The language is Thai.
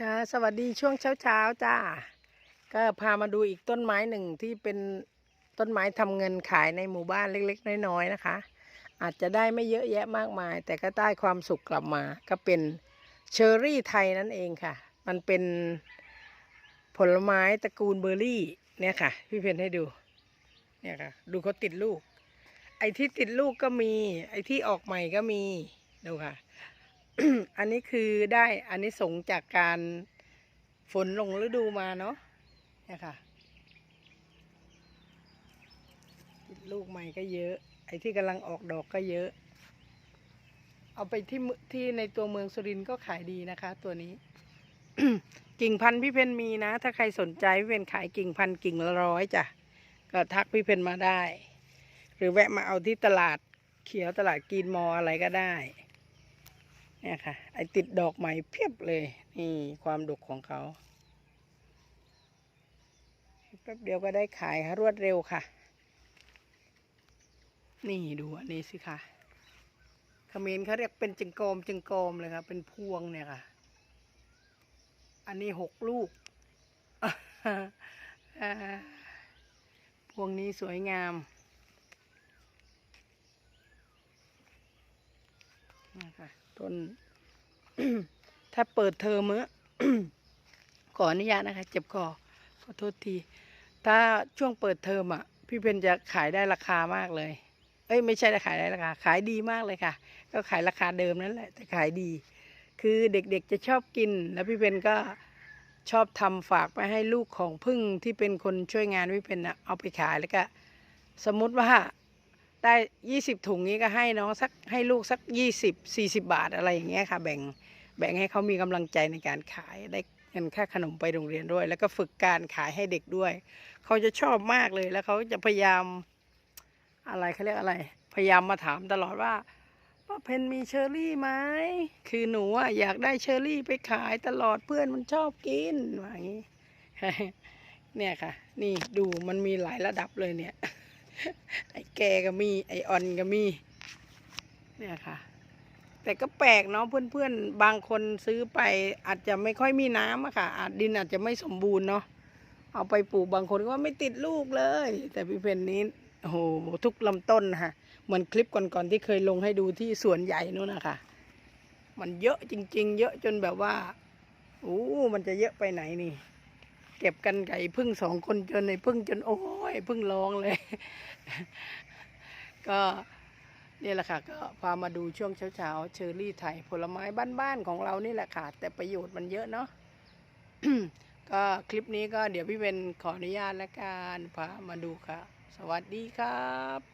ค่ะสวัสดีช่วงเช้าเช้าๆจ้า ก็พามาดูอีกต้นไม้หนึ่งที่เป็นต้นไม้ทำเงินขายในหมู่บ้านเล็ก ๆ น้อยๆนะคะ อาจจะได้ไม่เยอะแยะมากมาย แต่ก็ได้ความสุขกลับมา ก็เป็นเชอร์รี่ไทยนั่นเองค่ะ มันเป็นผลไม้ตระกูลเบอร์รี่เนี่ยค่ะ พี่เพนให้ดูเนี่ยค่ะ ดูเขาติดลูก ไอ้ที่ติดลูกก็มี ไอ้ที่ออกใหม่ก็มีดูค่ะ อันนี้คือได้อันนี้สงจากการฝนลงฤดูมาเนาะเนี่ยค่ะลูกใหม่ก็เยอะ ไอ้ที่กำลังออกดอกก็เยอะ เอาไปที่ที่ในตัวเมืองสุรินทร์ก็ขายดีนะคะ ตัวนี้ กิ่งพันธุ์พี่เพนมีนะ ถ้าใครสนใจพี่เพนขายกิ่งพันธุ์กิ่งละร้อยจ้ะก็ทักพี่เพนมาได้ หรือแวะมาเอาที่ตลาดเขียวตลาดกรีนมออะไรก็ได้ เนี่ยค่ะ ไอติดดอกใหม่เพียบเลย นี่ความดกของเขาแป๊บเดียวก็ได้ขายค่ะรวดเร็วค่ะ นี่ดูอันนี้สิค่ะเขมรเขาเรียกเป็นจึงโกมจึงโกมเลยค่ะเป็นพวงเนี่ยค่ะ อันนี้หกลูก พวงนี้สวยงามนะคะ ต้น ถ้าเปิดเทอมเมื่อขออนุญาตนะคะ เจ็บคอขอโทษที ถ้าช่วงเปิดเทอมอะ พี่เพนจะขายได้ราคามากเลย เอ้ยไม่ใช่ขายได้ราคา ขายดีมากเลยค่ะ ก็ขายราคาเดิมนั่นแหละ แต่ขายดี คือเด็กๆจะชอบกิน แล้วพี่เพนก็ชอบทำฝากไปให้ลูกของพึ่งที่เป็นคนช่วยงานพี่เพนอะเอาไปขายแล้วก็ สมมติว่า ได้ยี่สิบถุงนี้ก็ให้น้องสักให้ลูกสักยี่สิบสี่สิบาทอะไรอย่างเงี้ยค่ะ แบ่งแบ่งให้เขามีกำลังใจในการขายได้เงินค่าขนมไปโรงเรียนด้วย แล้วก็ฝึกการขายให้เด็กด้วย เขาจะชอบมากเลยแล้วเขาจะพยายามอะไรเขาเรียกอะไร พยายามมาถามตลอดว่าป้าเพนมีเชอร์รี่ไหมคือหนูอะอยากได้เชอร์รี่ไปขายตลอดเพื่อนมันชอบกินอย่างนี้เนี่ยค่ะ นี่ดูมันมีหลายระดับเลยเนี่ย ไอ้แกก็มี ไอ้ออนก็มี เนี่ยค่ะ แต่ก็แปลกเนาะเพื่อนๆ บางคนซื้อไปอาจจะไม่ค่อยมีน้ำอะค่ะ อาจดินอาจจะไม่สมบูรณ์เนาะ เอาไปปลูกบางคนก็ไม่ติดลูกเลย แต่พี่เพนนี้โอ้โหทุกลำต้นนะคะเหมือนคลิปก่อนๆที่เคยลงให้ดูที่สวนใหญ่นู่นนะคะมันเยอะจริง ๆ เยอะจนแบบว่าโอ้ มันจะเยอะไปไหนนี่ เก็บกันไก่พึ่งสองคนจนในพึ่งจนโอ้ยพึ่งร้องเลย ก็นี่แหละค่ะก็พามาดูช่วงเช้าๆเชอร์รี่ไทยผลไม้บ้านๆของเรานี่แหละค่ะ แต่ประโยชน์มันเยอะเนาะก็คลิปนี้ก็เดี๋ยวพี่เป็นขออนุญาตและการพามาดูค่ะ สวัสดีครับ